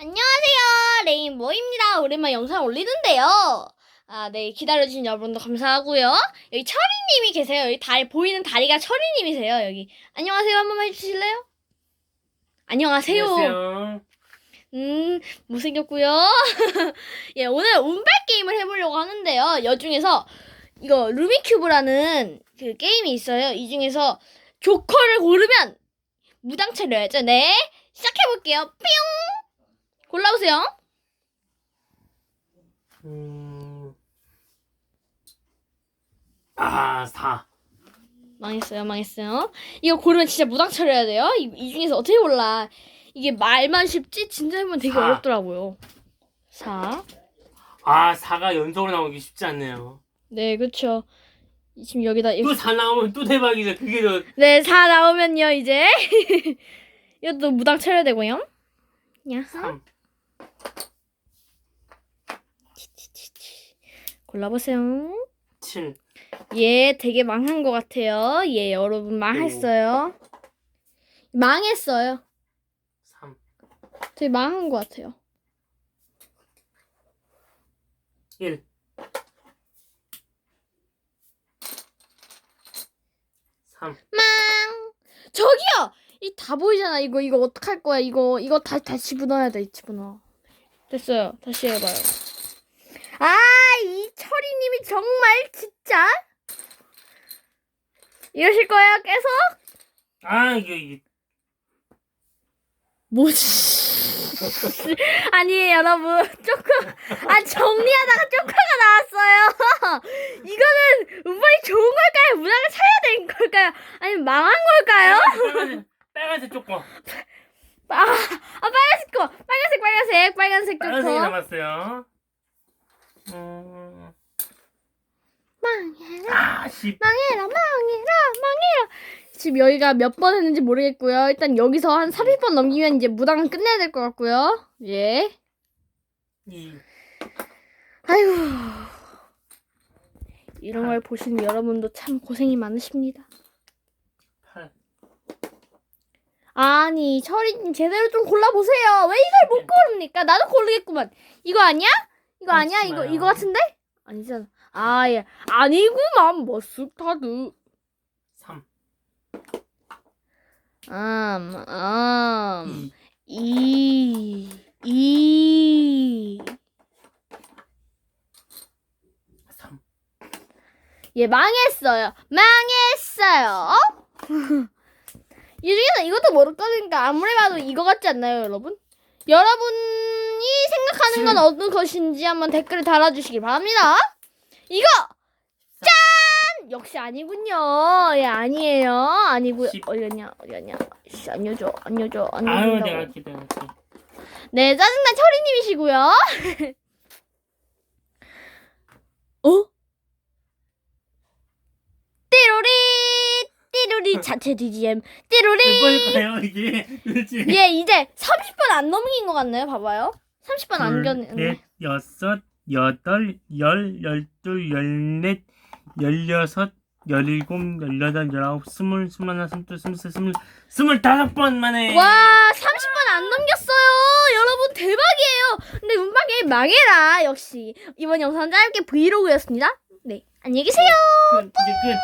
안녕하세요. 레인보입니다. 오랜만에 영상 올리는데요. 아, 네. 기다려주신 여러분도 감사하고요. 여기 철이님이 계세요. 여기 다리, 보이는 다리가 철이님이세요. 여기. 안녕하세요. 한 번만 해주실래요? 안녕하세요. 안녕하세요. 음, 못생겼고요. 예, 오늘 운빨 게임을 해보려고 하는데요. 여 중에서 이거 루미큐브라는 그 게임이 있어요. 이 중에서 조커를 고르면 무당체를 해야죠. 네, 시작해볼게요. 뿅! 골라보세요. 음... 아, 4. 망했어요, 망했어요. 이거 고르면 진짜 무당체를 해야 돼요. 이, 이 중에서 어떻게 골라? 이게 말만 쉽지 진짜 해보면 되게 사. 어렵더라고요. 4. 아, 4가 연속으로 나오기 쉽지 않네요. 네, 그쵸. 지금 여기다 또 4 나오면 또 대박이죠. 그게 더 네, 4 나오면요, 이제. 이것도 무당 차려야 되고요. 야하. 3. 골라보세요. 7. 얘 되게 망한 것 같아요. 얘 여러분 망했어요. 망했어요. 3. 되게 망한 것 같아요. 1. 3. 망! 저기요! 이 다 보이잖아. 이거, 이거 어떡할 거야. 이거, 이거 다시, 다시 집어넣어야 돼. 집어넣어. 됐어요. 다시 해봐요. 아, 정말 진짜? 이러실 거예요, 계속? 아, 이게. 뭐지? 아니, 여러분. 쪼카, 아, 정리하다가 쪼카가 나왔어요. 이거는 운빨이 좋은 걸까요? 문화가 차야 되는 걸까요? 아니면 망한 걸까요? 빨간색, 빨간색 조금. 아, 아 빨간색 거 빨간색 빨간색 빨간색 빨간색이 조커 남았어요. 망해라 아, 10. 망해라 망해라 망해라 지금 여기가 몇 번 했는지 모르겠고요 일단 여기서 한 30번 넘기면 이제 무당은 끝내야 될 것 같고요 예 2. 아이고 이런 걸 보시는 여러분도 참 고생이 많으십니다 8. 아니 철이님 제대로 좀 골라보세요 왜 이걸 못 고릅니까 나도 고르겠구만 이거 아니야? 이거 아니야? 이거 이거. 같은데? 아니잖아 아예 아니구만 머스타드 3. 음, 음, 2. 이, 이. 3. 얘 망했어요. 망했어요. 이 중에서 이것도 모를 거니까 아무리 봐도 이거 같지 않나요, 여러분? 여러분이 생각하는 건 어느 것인지 한번 댓글에 달아주시기 바랍니다. 이거! 짠! 역시 아니군요. 예, 아니에요. 아니고요. 십. 어디였냐, 어디였냐. 씨, 안 여줘, 안 여줘, 안 아유. 내가 기다렸지. 네, 짜증난 철이님이시고요. 어? 띠로리 띠로리 자체 DGM 몇 띠로리 번일까요, 이게? 도대체. 얘 이제 30번 안 넘긴 것 같나요? 봐봐요. 30번 안 둘. 넷, 여섯, 여덟, 열, 열둘, 열넷, 열여섯, 열일곱, 열여덟, 열아홉, 스물, 스물하나, 스물둘, 스물셋, 스물, 스물다섯 번 만에. 와 30번 안 넘겼어요. 여러분 대박이에요. 근데 게임 망해라 역시. 이번 영상 짧게 브이로그였습니다. 네 안녕히 계세요. 끝, 이제 끝.